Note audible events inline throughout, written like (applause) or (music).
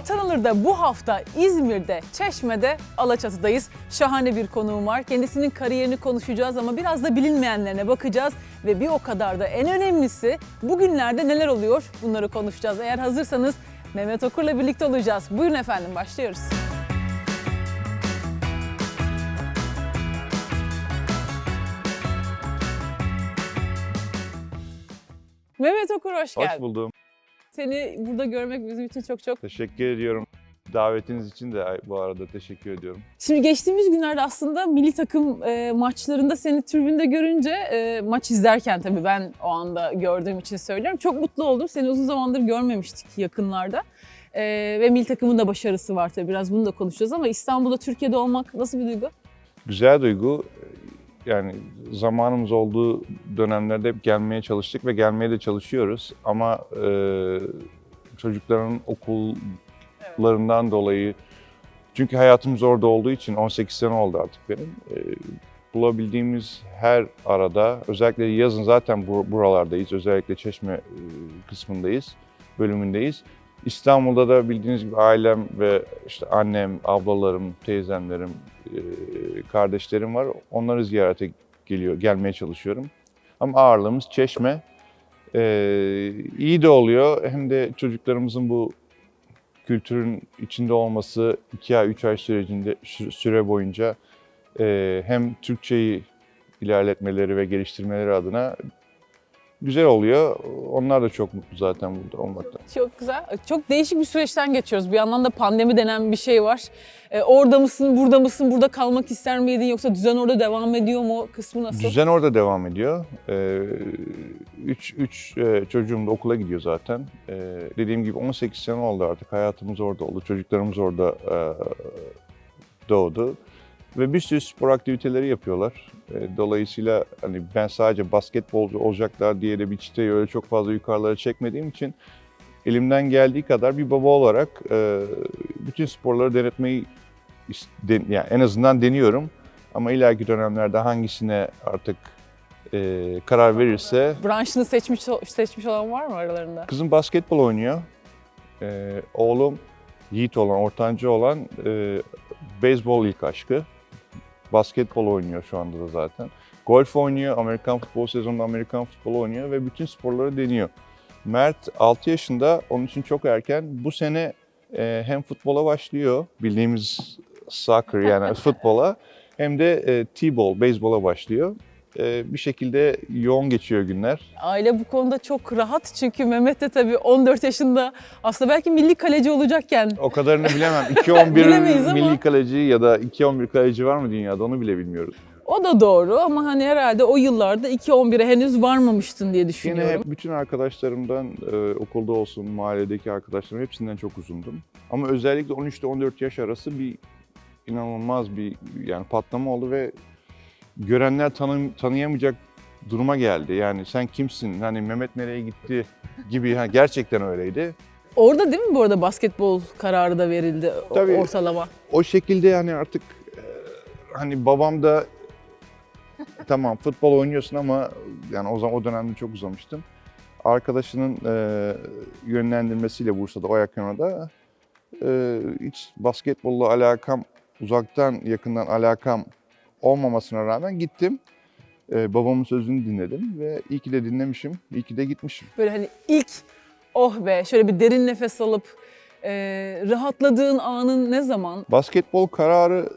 Atanılır'da bu hafta İzmir'de, Çeşme'de, Alaçatı'dayız. Şahane bir konuğum var. Kendisinin kariyerini konuşacağız ama biraz da bilinmeyenlerine bakacağız. Ve bir o kadar da en önemlisi bugünlerde neler oluyor bunları konuşacağız. Eğer hazırsanız Mehmet Okur'la birlikte olacağız. Buyurun efendim başlıyoruz. Mehmet Okur hoş geldin. Hoş buldum. Seni burada görmek bizim için çok çok Teşekkür ediyorum. Davetiniz için de bu arada teşekkür ediyorum. Şimdi geçtiğimiz günlerde aslında milli takım e, maçlarında seni tribünde görünce e, maç izlerken tabii ben o anda gördüğüm için söylüyorum. Çok mutlu oldum. Seni uzun zamandır görmemiştik yakınlarda. E, ve milli takımın da başarısı var tabii. Biraz bunu da konuşacağız ama İstanbul'da, Türkiye'de olmak nasıl bir duygu? Güzel duygu. Yani zamanımız olduğu dönemlerde hep gelmeye çalıştık ve gelmeye de çalışıyoruz. Ama e, çocukların okullarından dolayı çünkü hayatımız orada olduğu için 18 sene oldu artık benim. E, bulabildiğimiz her arada özellikle yazın zaten bu- buralardayız. Özellikle Çeşme e, kısmındayız, bölümündeyiz. İstanbul'da da bildiğiniz gibi ailem ve işte annem, ablalarım, teyzemlerim, e, kardeşlerim var. Onları ziyarete geliyor, gelmeye çalışıyorum. Ama ağırlığımız Çeşme. E, iyi de oluyor. Hem de çocuklarımızın bu kültürün içinde olması 2 ay, 3 ay sürecinde sü- süre boyunca e, hem Türkçeyi ilerletmeleri ve geliştirmeleri adına güzel oluyor. Onlar da çok mutlu zaten burada olmaktan. Çok güzel. Çok değişik bir süreçten geçiyoruz. Bir yandan da pandemi denen bir şey var. E, orada mısın, burada mısın, burada kalmak ister miydin yoksa düzen orada devam ediyor mu kısmı nasıl? Düzen orada devam ediyor. Ee, üç, üç e, çocuğum da okula gidiyor zaten. Ee, dediğim gibi 18 sene oldu artık. Hayatımız orada oldu. Çocuklarımız orada e, doğdu. Ve bir sürü spor aktiviteleri yapıyorlar. Ee, dolayısıyla hani ben sadece basketbolcu olacaklar diye de bir çıtayı öyle çok fazla yukarılara çekmediğim için elimden geldiği kadar bir baba olarak e, bütün sporları denetmeyi yani en azından deniyorum. Ama ileriki dönemlerde hangisine artık e, karar verirse... Branşını seçmiş seçmiş olan var mı aralarında? Kızım basketbol oynuyor. E, oğlum Yiğit olan, ortancı olan e, beyzbol ilk aşkı. Basketbol oynuyor şu anda da zaten. Golf oynuyor, Amerikan futbol sezonunda Amerikan futbolu oynuyor ve bütün sporları deniyor. Mert 6 yaşında, onun için çok erken. Bu sene e, hem futbola başlıyor, bildiğimiz soccer yani (laughs) futbola, hem de e, t-ball, beyzbola başlıyor. E, bir şekilde yoğun geçiyor günler. Aile bu konuda çok rahat çünkü Mehmet de tabii 14 yaşında aslında belki milli kaleci olacakken O kadarını (laughs) bilemem. 2-11 Bilemeyiz ama. milli kaleci ya da 2-11 kaleci var mı dünyada onu bile bilmiyoruz. o da doğru ama hani herhalde o yıllarda 2-11'e henüz varmamıştın diye Yine düşünüyorum. hep bütün arkadaşlarımdan e, okulda olsun, mahalledeki arkadaşlarım hepsinden çok uzundum. Ama özellikle 13 ile 14 yaş arası bir inanılmaz bir yani patlama oldu ve görenler tanı, tanıyamayacak duruma geldi. Yani sen kimsin? Hani Mehmet nereye gitti gibi ha, gerçekten öyleydi. Orada değil mi bu arada basketbol kararı da verildi Tabii. ortalama? o şekilde yani artık e, hani babam da tamam futbol oynuyorsun ama yani o zaman o dönemde çok uzamıştım. Arkadaşının e, yönlendirmesiyle Bursa'da o yakınada e, hiç basketbolla alakam uzaktan yakından alakam olmamasına rağmen gittim. E, babamın sözünü dinledim ve iyi ki de dinlemişim, iyi ki de gitmişim. Böyle hani ilk oh be şöyle bir derin nefes alıp e, rahatladığın anın ne zaman? Basketbol kararı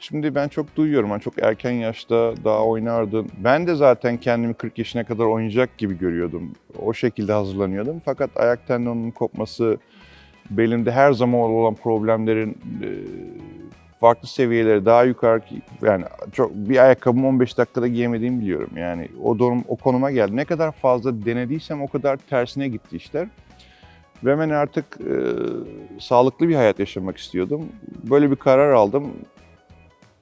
şimdi ben çok duyuyorum. Hani çok erken yaşta daha oynardın. Ben de zaten kendimi 40 yaşına kadar oynayacak gibi görüyordum. O şekilde hazırlanıyordum. Fakat ayak tendonunun kopması, belimde her zaman olan problemlerin e, farklı seviyeleri daha yukarı yani çok bir ayakkabımı 15 dakikada giyemediğimi biliyorum. Yani o durum o konuma geldi. Ne kadar fazla denediysem o kadar tersine gitti işler. Ve ben artık e, sağlıklı bir hayat yaşamak istiyordum. Böyle bir karar aldım.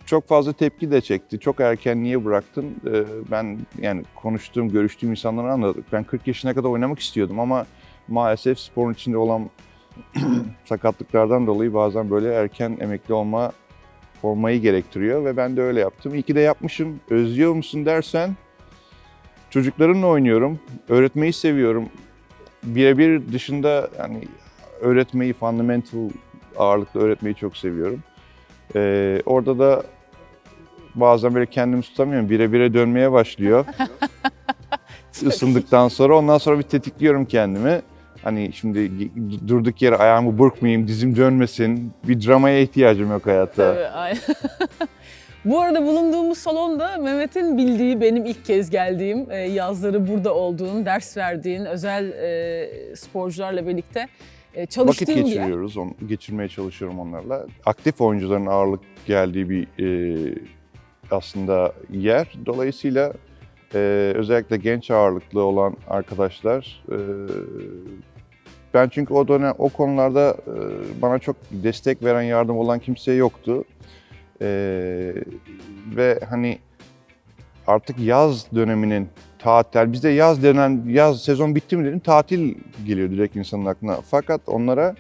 Çok fazla tepki de çekti. Çok erken niye bıraktın? E, ben yani konuştuğum, görüştüğüm insanları anladık. Ben 40 yaşına kadar oynamak istiyordum ama maalesef sporun içinde olan (clears throat) sakatlıklardan dolayı bazen böyle erken emekli olma olmayı gerektiriyor ve ben de öyle yaptım. İyi ki de yapmışım. Özlüyor musun dersen çocuklarımla oynuyorum. Öğretmeyi seviyorum. Birebir dışında yani öğretmeyi, fundamental ağırlıklı öğretmeyi çok seviyorum. Ee, orada da bazen böyle kendimi tutamıyorum. Bire bire dönmeye başlıyor. (laughs) Isındıktan sonra ondan sonra bir tetikliyorum kendimi. Hani şimdi durduk yere ayağımı burkmayayım, dizim dönmesin. Bir dramaya ihtiyacım yok hayatta. Tabii, aynen. (laughs) Bu arada bulunduğumuz salonda Mehmet'in bildiği benim ilk kez geldiğim, e, yazları burada olduğun, ders verdiğin, özel e, sporcularla birlikte e, Vakit bir yer. geçiriyoruz, onu, geçirmeye çalışıyorum onlarla. Aktif oyuncuların ağırlık geldiği bir e, aslında yer. Dolayısıyla e, özellikle genç ağırlıklı olan arkadaşlar, e, ben çünkü o dönem o konularda e, bana çok destek veren, yardım olan kimse yoktu. E, ve hani artık yaz döneminin tatil, bizde yaz denen, yaz sezon bitti mi dedim, tatil geliyor direkt insanın aklına. Fakat onlara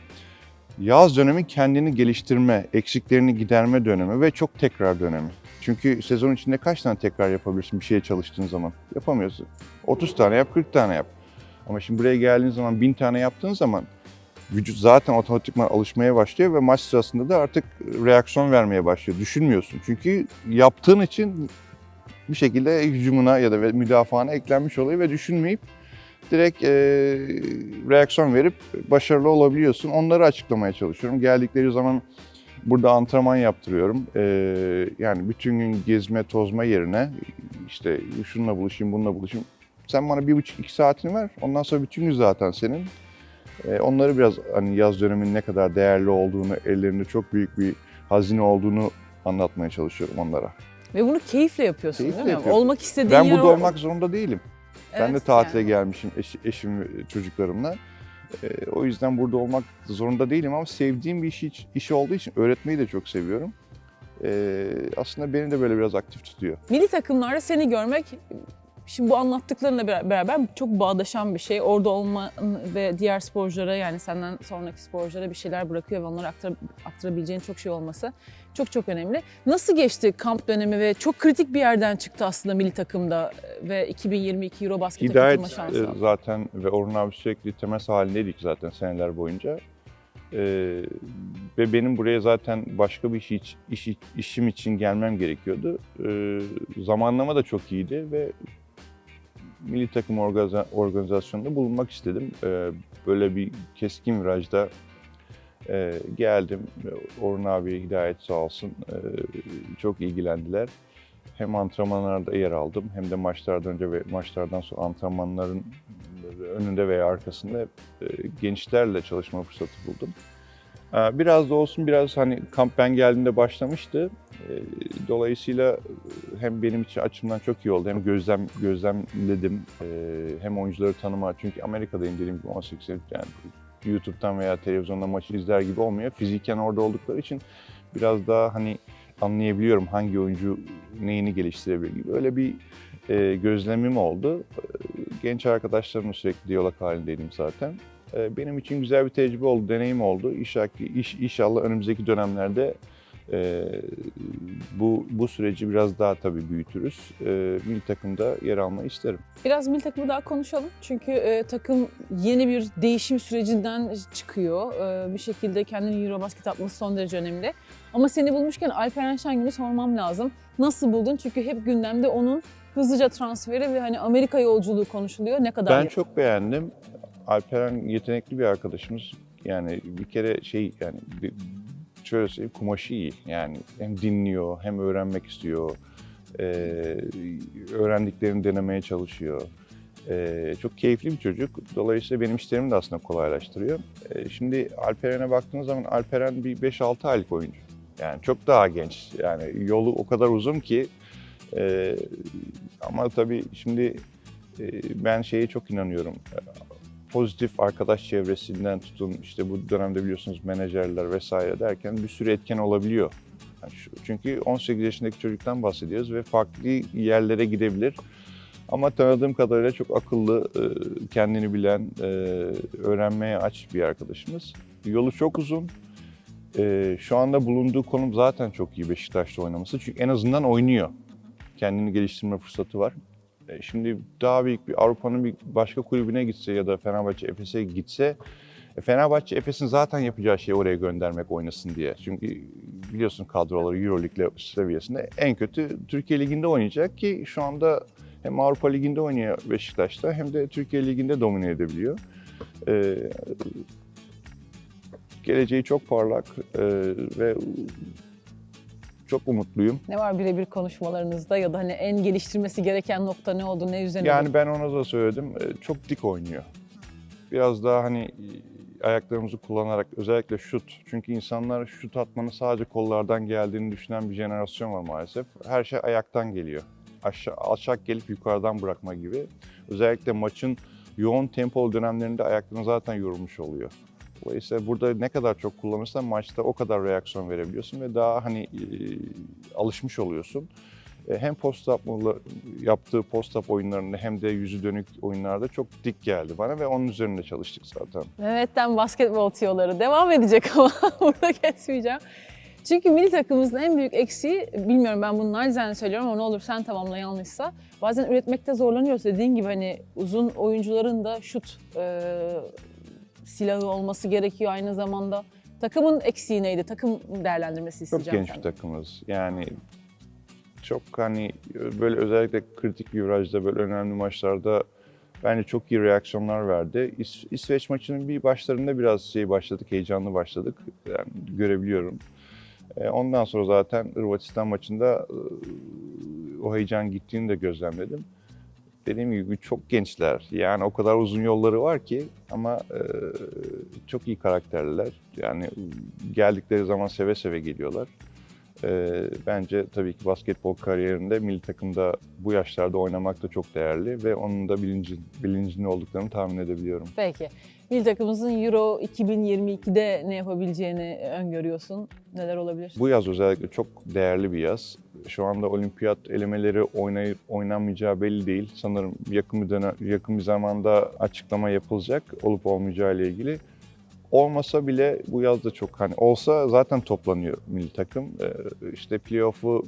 yaz dönemi kendini geliştirme, eksiklerini giderme dönemi ve çok tekrar dönemi. Çünkü sezon içinde kaç tane tekrar yapabilirsin bir şeye çalıştığın zaman? Yapamıyorsun. 30 tane yap, 40 tane yap. Ama şimdi buraya geldiğin zaman 1000 tane yaptığın zaman vücut zaten otomatikman alışmaya başlıyor ve maç sırasında da artık reaksiyon vermeye başlıyor. Düşünmüyorsun. Çünkü yaptığın için bir şekilde hücumuna ya da müdafana eklenmiş oluyor ve düşünmeyip direkt e, reaksiyon verip başarılı olabiliyorsun. Onları açıklamaya çalışıyorum. Geldikleri zaman burada antrenman yaptırıyorum. E, yani bütün gün gezme, tozma yerine işte şununla buluşayım, bununla buluşayım. Sen bana bir buçuk, iki saatini ver. Ondan sonra bütün gün zaten senin. E, onları biraz hani yaz döneminin ne kadar değerli olduğunu, ellerinde çok büyük bir hazine olduğunu anlatmaya çalışıyorum onlara. Ve bunu keyifle yapıyorsun Keyifle değil mi? yapıyorum. Olmak istediğin Ben yer burada o- olmak zorunda değilim. ben de Evet, tatile yani. gelmişim eş- eşim ve çocuklarımla. Ee, o yüzden burada olmak zorunda değilim ama sevdiğim bir işi, işi olduğu için öğretmeyi de çok seviyorum. Ee, aslında beni de böyle biraz aktif tutuyor. Milli takımlarda seni görmek şimdi bu anlattıklarınla bera- beraber çok bağdaşan bir şey. Orada olman ve diğer sporculara yani senden sonraki sporculara bir şeyler bırakıyor ve onlara aktar, aktarabileceğin çok şey olması çok çok önemli. Nasıl geçti kamp dönemi ve çok kritik bir yerden çıktı aslında milli takımda ve 2022 Eurobasket'e Hidayet katılma şansı e, aldı. zaten ve Orhun abi sürekli temas halindeydik zaten seneler boyunca. Ee, ve benim buraya zaten başka bir iş, iş, işim için gelmem gerekiyordu. Ee, zamanlama da çok iyiydi ve milli takım organiza- organizasyonunda bulunmak istedim. Ee, böyle bir keskin virajda e, geldim. Orhun abi Hidayet sağ olsun e, çok ilgilendiler. Hem antrenmanlarda yer aldım hem de maçlardan önce ve maçlardan sonra antrenmanların önünde veya arkasında e, gençlerle çalışma fırsatı buldum. E, Biraz da olsun biraz hani kamp ben geldiğimde başlamıştı. E, Dolayısıyla hem benim için açımdan çok iyi oldu. Hem gözlem gözlemledim e, hem oyuncuları tanıma. Çünkü Amerika'dayım dediğim gibi 18 sene yani YouTube'dan veya televizyonda maçı izler gibi olmuyor. Fiziken orada oldukları için biraz daha hani anlayabiliyorum hangi oyuncu neyini geliştirebilir gibi. Öyle bir e, gözlemim oldu. E, Genç arkadaşlarımla sürekli diyalog halindeydim zaten. E, benim için güzel bir tecrübe oldu, deneyim oldu. İnşallah, iş, inşallah önümüzdeki dönemlerde e, bu bu süreci biraz daha tabii büyütürüz. E, milli takımda yer almayı isterim. Biraz milli takımı daha konuşalım. Çünkü e, takım yeni bir değişim sürecinden çıkıyor. E, bir şekilde kendini Eurobasket atması son derece önemli. Ama seni bulmuşken Alperen Şengün'ü sormam lazım. Nasıl buldun? Çünkü hep gündemde onun hızlıca transferi ve hani Amerika yolculuğu konuşuluyor. Ne kadar Ben çok beğendim. Alperen yetenekli bir arkadaşımız. Yani bir kere şey yani bir- şöyle söyleyeyim kumaşı iyi. Yani hem dinliyor hem öğrenmek istiyor. Ee, öğrendiklerini denemeye çalışıyor. Ee, çok keyifli bir çocuk. Dolayısıyla benim işlerimi de aslında kolaylaştırıyor. Ee, şimdi Alperen'e baktığınız zaman Alperen bir 5-6 aylık oyuncu. Yani çok daha genç. Yani yolu o kadar uzun ki ee, ama tabii şimdi e, ben şeye çok inanıyorum. Pozitif arkadaş çevresinden tutun işte bu dönemde biliyorsunuz menajerler vesaire derken bir sürü etken olabiliyor. Yani şu- çünkü 18 yaşındaki çocuktan bahsediyoruz ve farklı yerlere gidebilir. Ama tanıdığım kadarıyla çok akıllı, e, kendini bilen, e, öğrenmeye aç bir arkadaşımız. Yolu çok uzun. E, Şu anda bulunduğu konum zaten çok iyi Beşiktaş'ta oynaması. Çünkü en azından oynuyor. Kendini geliştirme fırsatı var. E, Şimdi daha büyük bir Avrupa'nın bir başka kulübüne gitse ya da Fenerbahçe Efes'e gitse E, Fenerbahçe Efes'in zaten yapacağı şey oraya göndermek oynasın diye. Çünkü biliyorsun kadroları Euroleague seviyesinde en kötü Türkiye Ligi'nde oynayacak ki şu anda hem Avrupa Ligi'nde oynuyor Beşiktaş'ta hem de Türkiye Ligi'nde domine edebiliyor. E, geleceği çok parlak e, ve çok umutluyum. Ne var birebir konuşmalarınızda ya da hani en geliştirmesi gereken nokta ne oldu, ne üzerine? Yani ben ona da söyledim. e, Çok dik oynuyor. Biraz daha hani e, ayaklarımızı kullanarak özellikle şut. Çünkü insanlar şut atmanın sadece kollardan geldiğini düşünen bir jenerasyon var maalesef. Her şey ayaktan geliyor. Aşağı, alçak gelip yukarıdan bırakma gibi. Özellikle maçın yoğun tempolu dönemlerinde ayakların zaten yorulmuş oluyor. Dolayısıyla burada ne kadar çok kullanırsan maçta o kadar reaksiyon verebiliyorsun ve daha hani e, alışmış oluyorsun. E, hem post-up yaptığı post-up oyunlarında hem de yüzü dönük oyunlarda çok dik geldi bana ve onun üzerinde çalıştık zaten. Mehmet'ten basketbol tiyoları devam edecek ama (laughs) burada kesmeyeceğim. Çünkü milli takımımızın en büyük eksiği, bilmiyorum ben bunu nacizane söylüyorum ama ne olur sen tamamla yanlışsa, bazen üretmekte zorlanıyoruz. Dediğin gibi hani uzun oyuncuların da şut e, silahı olması gerekiyor aynı zamanda. Takımın eksiği neydi? Takım değerlendirmesi Çok isteyeceğim genç bir senden. takımız. Yani çok hani böyle özellikle kritik bir virajda böyle önemli maçlarda bence çok iyi reaksiyonlar verdi. İs- İsveç maçının bir başlarında biraz şey başladık, heyecanlı başladık. Yani görebiliyorum. E, Ondan sonra zaten Hırvatistan maçında e, o heyecan gittiğini de gözlemledim. Dediğim gibi çok gençler. Yani o kadar uzun yolları var ki ama e, çok iyi karakterliler. Yani geldikleri zaman seve seve geliyorlar. E, bence tabii ki basketbol kariyerinde milli takımda bu yaşlarda oynamak da çok değerli ve onun da bilincin, bilincinde olduklarını tahmin edebiliyorum. Peki. Milli takımımızın Euro 2022'de ne yapabileceğini öngörüyorsun? Neler olabilir? Bu yaz özellikle çok değerli bir yaz. Şu anda olimpiyat elemeleri oynayıp oynanmayacağı belli değil. Sanırım yakın bir dönem, yakın bir zamanda açıklama yapılacak olup olmayacağı ile ilgili. Olmasa bile bu yaz da çok hani olsa zaten toplanıyor milli takım. Ee, işte playoff'u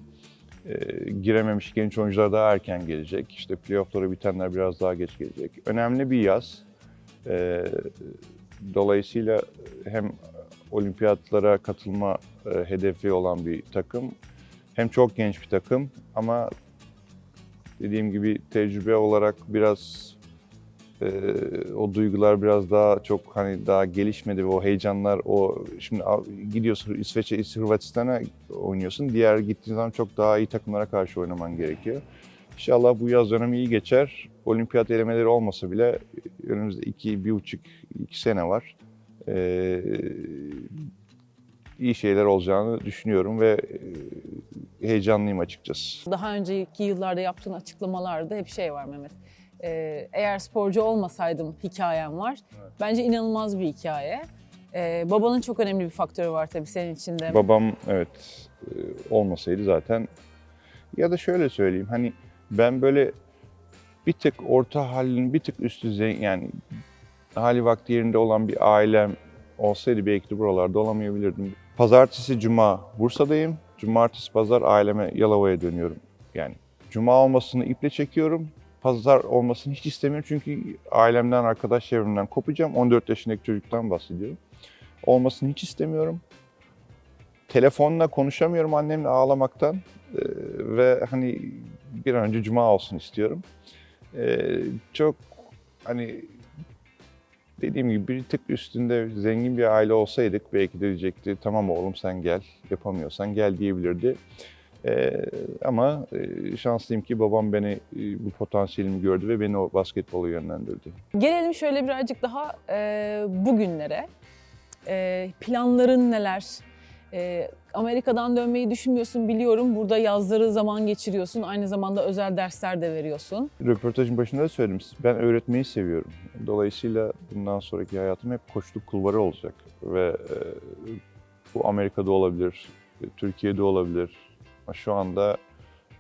e, girememiş genç oyuncular daha erken gelecek. İşte playoff'ları bitenler biraz daha geç gelecek. Önemli bir yaz. Ee, dolayısıyla hem olimpiyatlara katılma e, hedefi olan bir takım. Hem çok genç bir takım ama dediğim gibi tecrübe olarak biraz e, o duygular biraz daha çok hani daha gelişmedi ve o heyecanlar o şimdi gidiyorsun İsveç'e, Hırvatistan'a oynuyorsun. Diğer gittiğin zaman çok daha iyi takımlara karşı oynaman gerekiyor. İnşallah bu yaz dönemi iyi geçer. Olimpiyat elemeleri olmasa bile önümüzde iki, bir buçuk, iki sene var. Ee, iyi şeyler olacağını düşünüyorum ve e, heyecanlıyım açıkçası. Daha önceki yıllarda yaptığın açıklamalarda hep şey var Mehmet. Ee, eğer sporcu olmasaydım hikayem var. Bence inanılmaz bir hikaye. Ee, babanın çok önemli bir faktörü var tabii senin için de. Babam evet e, olmasaydı zaten ya da şöyle söyleyeyim hani ben böyle bir tık orta halin bir tık üst düzey yani hali vakti yerinde olan bir ailem olsaydı belki de buralarda olamayabilirdim. Pazartesi, cuma Bursa'dayım. Cumartesi, pazar aileme Yalova'ya dönüyorum. Yani cuma olmasını iple çekiyorum. Pazar olmasını hiç istemiyorum çünkü ailemden, arkadaş çevremden kopacağım. 14 yaşındaki çocuktan bahsediyorum. Olmasını hiç istemiyorum telefonla konuşamıyorum annemle ağlamaktan Ee, ve hani bir an önce cuma olsun istiyorum. Ee, çok hani dediğim gibi bir tık üstünde zengin bir aile olsaydık belki de diyecekti tamam oğlum sen gel yapamıyorsan gel diyebilirdi. Ee, ama e, şanslıyım ki babam beni e, bu potansiyelimi gördü ve beni o basketbola yönlendirdi. Gelelim şöyle birazcık daha e, bugünlere. E, planların neler? E, Amerika'dan dönmeyi düşünmüyorsun biliyorum. Burada yazları zaman geçiriyorsun. Aynı zamanda özel dersler de veriyorsun. Röportajın başında da söyledim. Ben öğretmeyi seviyorum. Dolayısıyla bundan sonraki hayatım hep koçluk kulvarı olacak. Ve e, bu Amerika'da olabilir, Türkiye'de olabilir. Ama Şu anda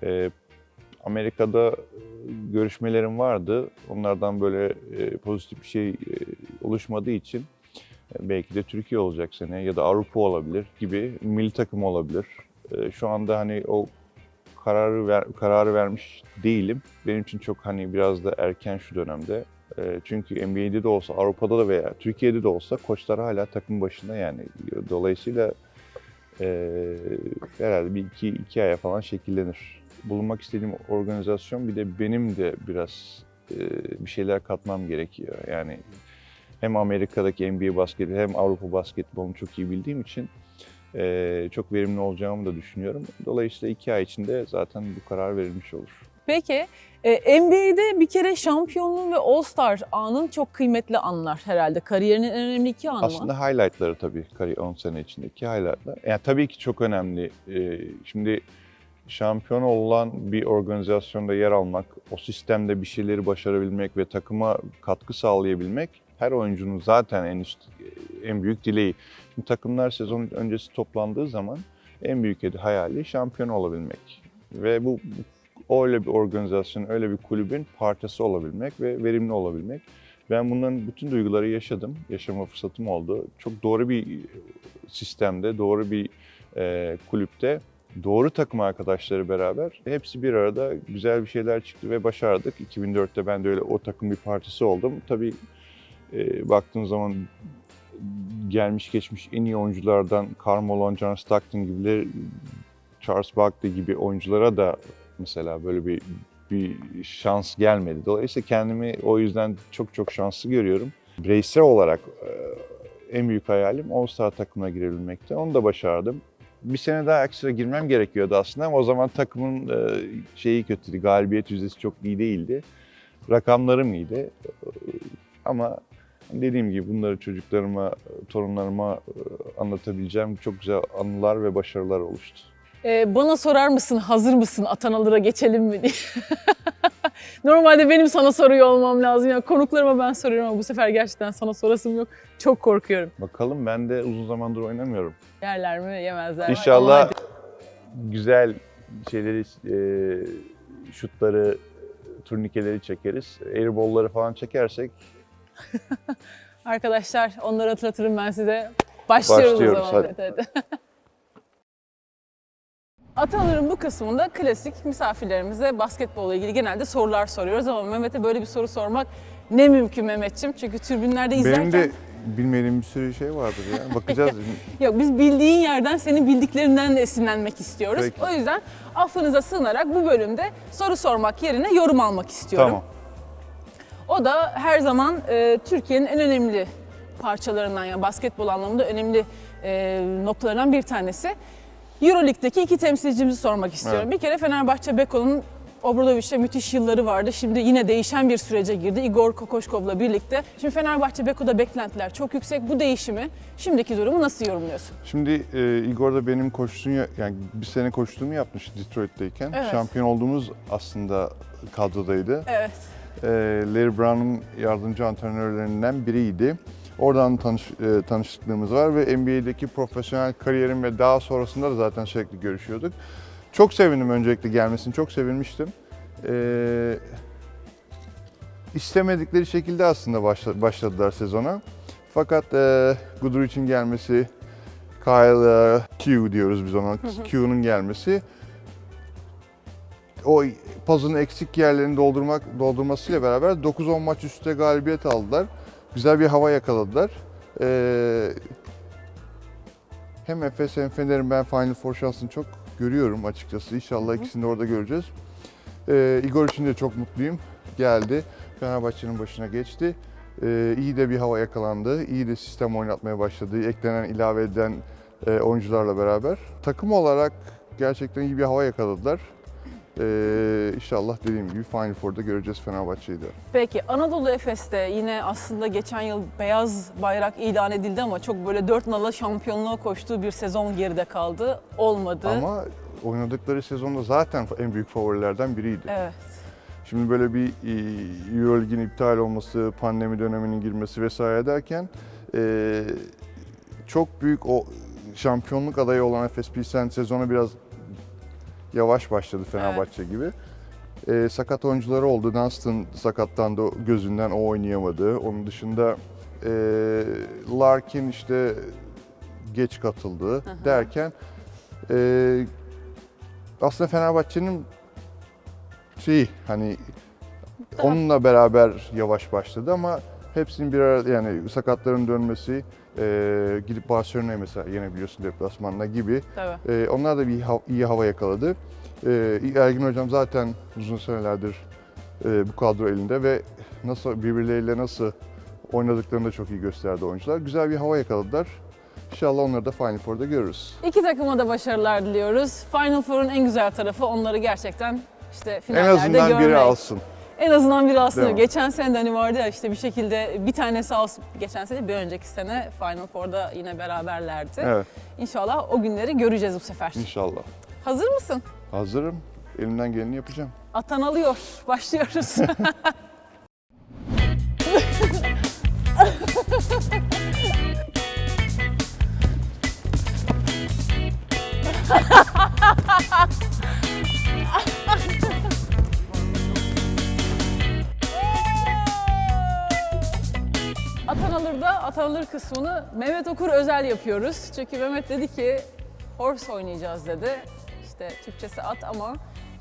e, Amerika'da e, görüşmelerim vardı. Onlardan böyle e, pozitif bir şey e, oluşmadığı için belki de Türkiye olacak sene ya da Avrupa olabilir gibi milli takım olabilir. E, şu anda hani o kararı ver, kararı vermiş değilim. Benim için çok hani biraz da erken şu dönemde. Ee, çünkü NBA'de de olsa, Avrupa'da da veya Türkiye'de de olsa koçlar hala takım başında yani. Dolayısıyla e, herhalde bir iki, iki aya falan şekillenir. Bulunmak istediğim organizasyon bir de benim de biraz e, bir şeyler katmam gerekiyor. Yani hem Amerika'daki NBA basketi hem Avrupa basketbolunu çok iyi bildiğim için e, çok verimli olacağımı da düşünüyorum. Dolayısıyla iki ay içinde zaten bu karar verilmiş olur. Peki e, NBA'de bir kere şampiyonluğun ve All-Star anın çok kıymetli anlar herhalde. Kariyerinin en önemli iki anı mı? Aslında highlightları tabii kariyer 10 sene içindeki highlightlar. Yani tabii ki çok önemli. Ee, şimdi şampiyon olan bir organizasyonda yer almak, o sistemde bir şeyleri başarabilmek ve takıma katkı sağlayabilmek her oyuncunun zaten en üst en büyük dileği. Şimdi takımlar sezon öncesi toplandığı zaman en büyük hayali şampiyon olabilmek. Ve bu- öyle bir organizasyon, öyle bir kulübün parçası olabilmek ve verimli olabilmek. Ben bunların bütün duyguları yaşadım, yaşama fırsatım oldu. Çok doğru bir sistemde, doğru bir e, kulüpte, doğru takım arkadaşları beraber hepsi bir arada güzel bir şeyler çıktı ve başardık. 2004'te ben de öyle o takım bir parçası oldum. Tabii e, baktığın zaman gelmiş geçmiş en iyi oyunculardan Karl Malone, John Stockton gibileri, Charles Barkley gibi oyunculara da mesela böyle bir bir şans gelmedi. Dolayısıyla kendimi o yüzden çok çok şanslı görüyorum. Bireysel olarak e, en büyük hayalim All-Star takımına girebilmekti. Onu da başardım. Bir sene daha ekstra girmem gerekiyordu aslında ama o zaman takımın e, şeyi kötüydü. Galibiyet yüzdesi çok iyi değildi. Rakamlarım iyiydi. Ama dediğim gibi bunları çocuklarıma, torunlarıma e, anlatabileceğim çok güzel anılar ve başarılar oluştu. E, bana sorar mısın hazır mısın Atanalı'ra geçelim mi diye. (laughs) Normalde benim sana soruyor olmam lazım. Ya konuklarıma ben soruyorum ama bu sefer gerçekten sana sorasım yok. Çok korkuyorum. Bakalım ben de uzun zamandır oynamıyorum. Yerler mi yemezler mi? İnşallah Hadi. güzel şeyleri, e, şutları, turnikeleri çekeriz. Airball'ları falan çekersek (laughs) Arkadaşlar onları hatırlatırım ben size. Başlıyoruz, Başlıyoruz, o zaman. hadi. Evet, hadi. (laughs) Atalar'ın bu kısmında klasik misafirlerimize basketbolla ilgili genelde sorular soruyoruz ama Mehmet'e böyle bir soru sormak ne mümkün Mehmetçim. Çünkü tribünlerde izlerken... benim de bilmediğim bir sürü şey vardır ya. Bakacağız. (laughs) Yok biz bildiğin yerden senin bildiklerinden de esinlenmek istiyoruz. Peki. O yüzden affınıza sığınarak bu bölümde soru sormak yerine yorum almak istiyorum. tamam. O da her zaman e, Türkiye'nin en önemli parçalarından yani basketbol anlamında önemli e, noktalarından bir tanesi. Euroleague'deki iki temsilcimizi sormak istiyorum. Evet. Bir kere Fenerbahçe Beko'nun Obradoviç'te müthiş yılları vardı. Şimdi yine değişen bir sürece girdi Igor Kokoşkov'la birlikte. Şimdi Fenerbahçe Beko'da beklentiler çok yüksek. Bu değişimi, şimdiki durumu nasıl yorumluyorsun? Şimdi e, Igor da benim koştuğum yani bir sene koştuğumu yapmış Detroit'teyken. Evet. Şampiyon olduğumuz aslında kadrodaydı. Evet. E, Larry Brown'un yardımcı antrenörlerinden biriydi. Oradan tanış, e, tanışıklığımız var ve NBA'deki profesyonel kariyerim ve daha sonrasında da zaten sürekli görüşüyorduk. Çok sevindim öncelikle gelmesini, çok sevinmiştim. E, istemedikleri şekilde aslında başla- başladılar sezona. Fakat e, Goodrich'in gelmesi, Kyle e, Q diyoruz biz ona, Q'nun gelmesi o puzzle'ın eksik yerlerini doldurmak doldurmasıyla beraber 9-10 maç üstte galibiyet aldılar. Güzel bir hava yakaladılar. Ee, hem Efes hem Fener'in ben Final Four şansını çok görüyorum açıkçası. İnşallah ikisini de orada göreceğiz. Ee, Igor için de çok mutluyum. Geldi. Fenerbahçe'nin başına geçti. Ee, iyi de bir hava yakalandı. İyi de sistem oynatmaya başladı. Eklenen, ilave edilen e, oyuncularla beraber. Takım olarak gerçekten iyi bir hava yakaladılar. Ee, inşallah dediğim gibi Final Four'da göreceğiz Fenerbahçe'yi de. Peki Anadolu Efes'te yine aslında geçen yıl beyaz bayrak ilan edildi ama çok böyle dört nala şampiyonluğa koştuğu bir sezon geride kaldı. Olmadı. Ama oynadıkları sezonda zaten en büyük favorilerden biriydi. Evet. Şimdi böyle bir e, Euroleague'in iptal olması, pandemi döneminin girmesi vesaire derken e, çok büyük o şampiyonluk adayı olan Efes Pilsen sezonu biraz yavaş başladı Fenerbahçe gibi. E, sakat oyuncuları oldu. Dunstan sakatlandı gözünden o oynayamadı. Onun dışında e, Larkin işte geç katıldı derken e, aslında Fenerbahçe'nin şeyi hani Onunla beraber yavaş başladı ama hepsinin bir arada yani sakatların dönmesi, e, gidip Barcelona'ya mesela yenebiliyorsun deplasmanla gibi. Tabii. E, onlar da bir ha- iyi hava yakaladı. E, Ergin Hocam zaten uzun senelerdir e, bu kadro elinde ve nasıl birbirleriyle nasıl oynadıklarını da çok iyi gösterdi oyuncular. Güzel bir hava yakaladılar. İnşallah onları da Final Four'da görürüz. İki takıma da başarılar diliyoruz. Final Four'un en güzel tarafı onları gerçekten işte En finallerde azından görmek. biri alsın. En azından biri aslında. Geçen sene de hani vardı ya işte bir şekilde bir tane sağ olsun. Geçen sene bir önceki sene Final Four'da yine beraberlerdi. Evet, İnşallah o günleri göreceğiz bu sefer. inşallah. Hazır mısın? Hazırım. Elimden geleni yapacağım. Atan alıyor. (laughs) Başlıyoruz. Atan (laughs) (laughs) alır'da atan alır kısmını Mehmet Okur özel yapıyoruz. Çünkü Mehmet dedi ki horse oynayacağız dedi. İşte Türkçesi at ama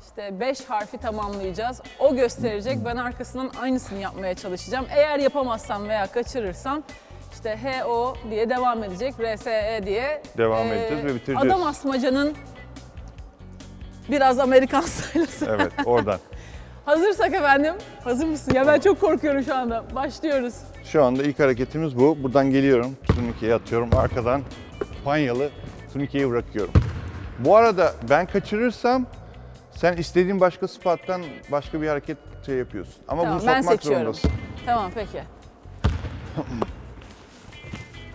işte 5 harfi tamamlayacağız. O gösterecek. Ben arkasından aynısını yapmaya çalışacağım. Eğer yapamazsam veya kaçırırsam işte H-O diye devam edecek. R-S-E diye. Devam Ee, edeceğiz ve bitireceğiz. Adam asmacanın biraz Amerikan (laughs) style'sı. Evet, oradan. (laughs) Hazırsak efendim. Hazır mısın? Ya ben çok korkuyorum şu anda. Başlıyoruz. Şu anda ilk hareketimiz bu. Buradan geliyorum, turnikeyi atıyorum. Arkadan panyalı turnikeyi bırakıyorum. Bu arada ben kaçırırsam sen istediğin başka spottan başka bir hareket şey yapıyorsun. Ama Tamam, bunu ben sokmak seçiyorum. zorundasın. Tamam peki. (clears throat)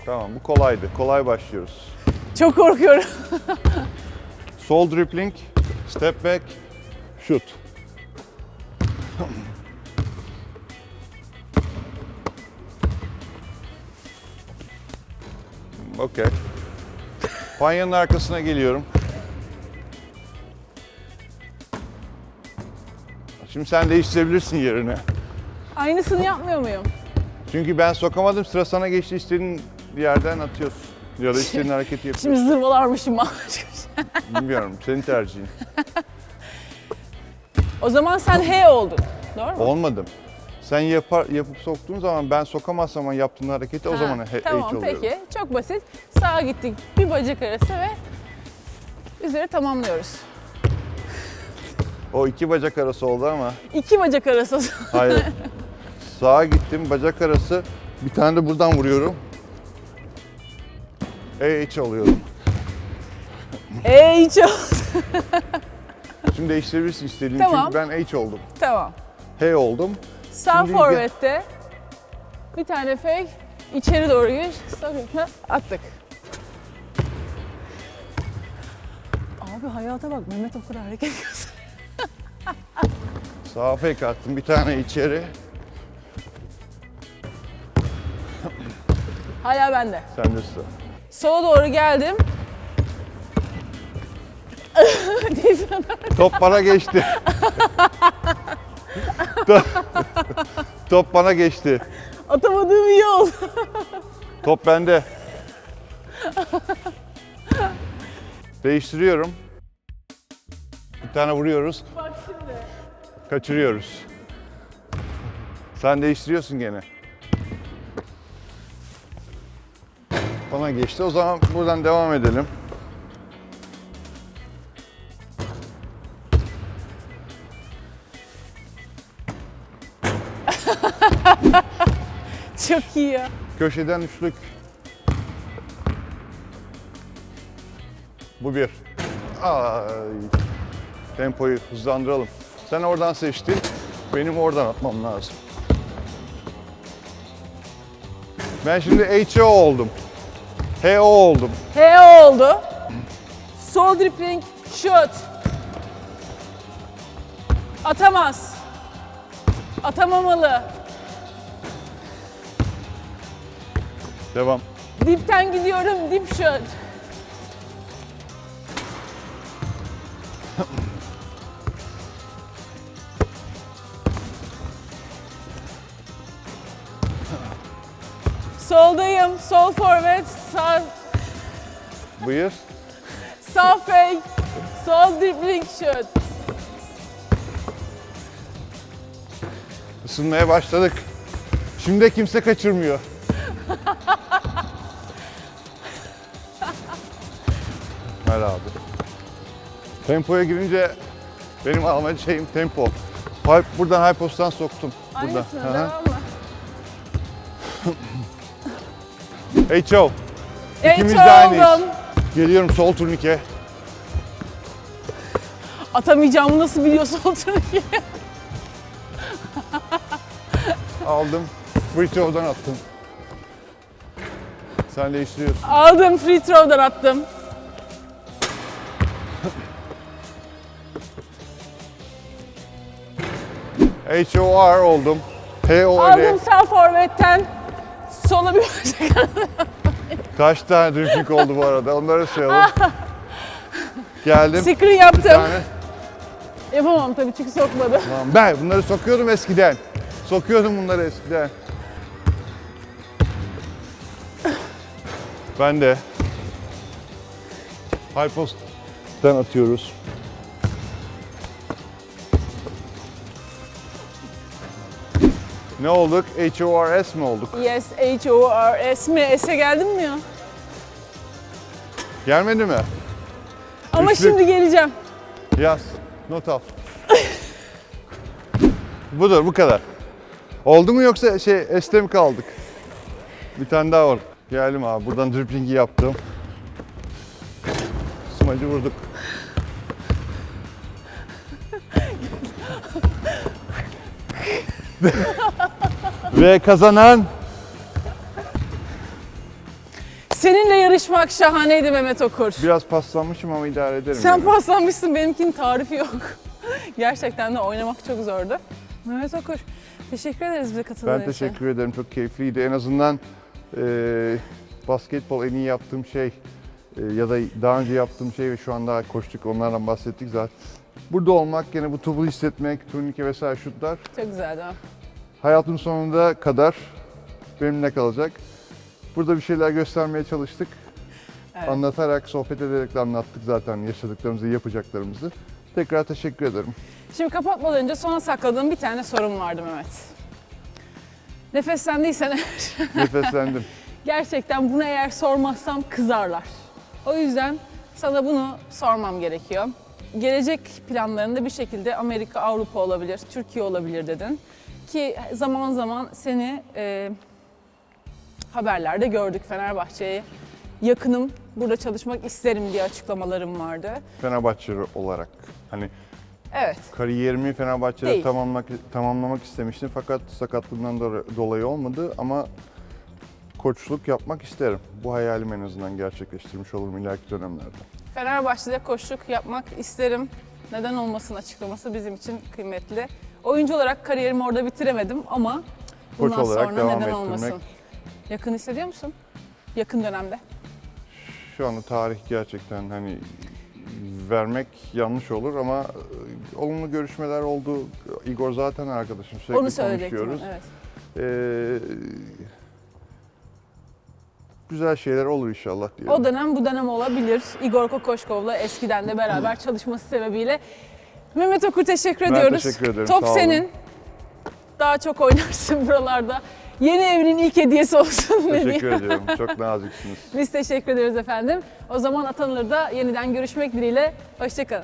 Tamam, bu kolaydı. Kolay başlıyoruz. Çok korkuyorum. (laughs) Sol dribbling, step back, shoot. Okey. Panyanın arkasına geliyorum. Şimdi sen değiştirebilirsin yerini. Aynısını yapmıyor muyum? Çünkü ben sokamadım sıra sana geçti istediğin yerden atıyorsun. Ya da istediğin hareketi yapıyorsun. Şimdi zırvalarmışım (laughs) ben. Bilmiyorum senin tercihin. o zaman sen H oldun. Doğru mu? Olmadım. Sen yapar, yapıp soktuğun zaman ben sokamazsam ama yaptığın hareketi o Ha, zaman he, Tamam H oluyorum. peki. Çok basit. Sağa gittik. Bir bacak arası ve üzeri tamamlıyoruz. O iki bacak arası oldu ama İki bacak arası. (laughs) hayır. Sağa gittim bacak arası bir tane de buradan vuruyorum. E H alıyorum. E hiç oldu. Şimdi değiştirebilirsin istediğin Tamam. çünkü ben H oldum. Tamam. H oldum. Sağ Şimdi gel- forvette bir tane fake içeri doğru giriş. Sabitme attık. Abi hayata bak Mehmet o kadar hareket gösteriyor. Sağa fake attım bir tane içeri. Hala bende. Sen de sıra. Sola doğru geldim. (laughs) Top bana geçti. (laughs) (laughs) Top, bana geçti. Atamadığım iyi oldu. Top bende. Değiştiriyorum. Bir tane vuruyoruz. Bak şimdi. Kaçırıyoruz. Sen değiştiriyorsun gene. Bana geçti. O zaman buradan devam edelim. (laughs) Çok iyi. Köşeden üçlük. Bu bir. Ay. Tempoyu hızlandıralım. Sen oradan seçtin. Benim oradan atmam lazım. Ben şimdi HO oldum. HO oldum. H oldu. Sol dribbling, şut. Atamaz. Atamamalı. Devam. Dipten gidiyorum, dip şut. Soldayım, sol forvet, sağ, Buyur. sağ fake, sol dribbling şut. Isınmaya başladık. Şimdi kimse kaçırmıyor. Ver abi. Tempoya girince benim alma şeyim tempo. High- Buradan high post'tan soktum. Buradan. Aynısını Hı hı. devam mı? Hey Joe. İkimiz de aynıyız. oldum. Geliyorum sol turnike. Atamayacağımı nasıl biliyorsun o turnikeyi? (laughs) Aldım. Free throw'dan attım. Sen değiştiriyorsun. Aldım free throw'dan attım. H-O-R oldum. T-O-R. Aldım sağ forvetten. Sola bir. Kaç tane dribbling oldu bu arada? Onları sayalım. (laughs) Geldim. Screen Bir yaptım. tane. Yapamam tabii çünkü sokmadı. Tamam. Ben bunları sokuyordum eskiden. Sokuyordum bunları eskiden. Ben de. High post'tan atıyoruz. Ne olduk? H-O-R-S mi olduk? Yes, H-O-R-S mi? S'e geldin mi ya? Gelmedi mi? Ama Üçlü. şimdi geleceğim. Yaz. Not al. Budur, bu kadar. Oldu mu yoksa şey este mi kaldık? Bir tane daha var. Geldim abi. Buradan driblingi yaptım. Smacı vurduk. (laughs) Ve kazanan Seninle yarışmak şahaneydi Mehmet Okur. biraz paslanmışım ama idare ederim. Sen yani. paslanmışsın, benimkinin tarifi yok. (laughs) Gerçekten de oynamak çok zordu. Mehmet Okur, teşekkür ederiz bize katıldığın Ben için. teşekkür ederim. Çok keyifliydi. En azından e, basketbol en iyi yaptığım şey e, ya da daha önce yaptığım şey ve şu anda koştuk onlardan bahsettik zaten. Burada olmak, gene bu topu hissetmek, turnike vesaire şutlar Çok güzeldi ha. Hayatım sonunda kadar benimle kalacak. Burada bir şeyler göstermeye çalıştık. Evet. Anlatarak, sohbet ederek de anlattık zaten yaşadıklarımızı, yapacaklarımızı. Tekrar teşekkür ederim. Şimdi kapatmadan önce sona sakladığım bir tane sorum vardı Mehmet. Nefeslendiysen eğer, (laughs) Nefeslendim. gerçekten bunu eğer sormazsam kızarlar. O yüzden sana bunu sormam gerekiyor. Gelecek planlarında bir şekilde Amerika, Avrupa olabilir, Türkiye olabilir dedin. Ki zaman zaman seni e, haberlerde gördük Fenerbahçe'ye yakınım, burada çalışmak isterim diye açıklamalarım vardı. Fenerbahçe olarak. Hani Evet, Kariyerimi Fenerbahçe'de Değil. tamamlamak, tamamlamak istemiştim fakat sakatlığından do- dolayı olmadı ama koçluk yapmak isterim. Bu hayalim en azından gerçekleştirmiş olurum ileriki dönemlerde. Fenerbahçe'de koçluk yapmak isterim. Neden olmasın açıklaması bizim için kıymetli. Oyuncu olarak kariyerimi orada bitiremedim ama Koç bundan olarak sonra devam neden ettirmek. olmasın? Yakın hissediyor musun? Yakın dönemde. Şu anda tarih gerçekten hani vermek yanlış olur ama e, olumlu görüşmeler oldu. Igor zaten arkadaşım sürekli Onu söyleyecektim. konuşuyoruz. Evet. Ee, güzel şeyler olur inşallah diyelim. O dönem bu dönem olabilir. Igor Kokoşkov'la eskiden de beraber çalışması sebebiyle. Mehmet Okur teşekkür Ben ediyoruz. teşekkür ederim, Top sağ olun. senin. Daha çok oynarsın (laughs) buralarda. Yeni evinin ilk hediyesi olsun ne Teşekkür diyeyim. ediyorum. (laughs) Çok naziksiniz. Biz teşekkür ederiz efendim. O zaman Atanılır'da yeniden görüşmek dileğiyle. Hoşçakalın.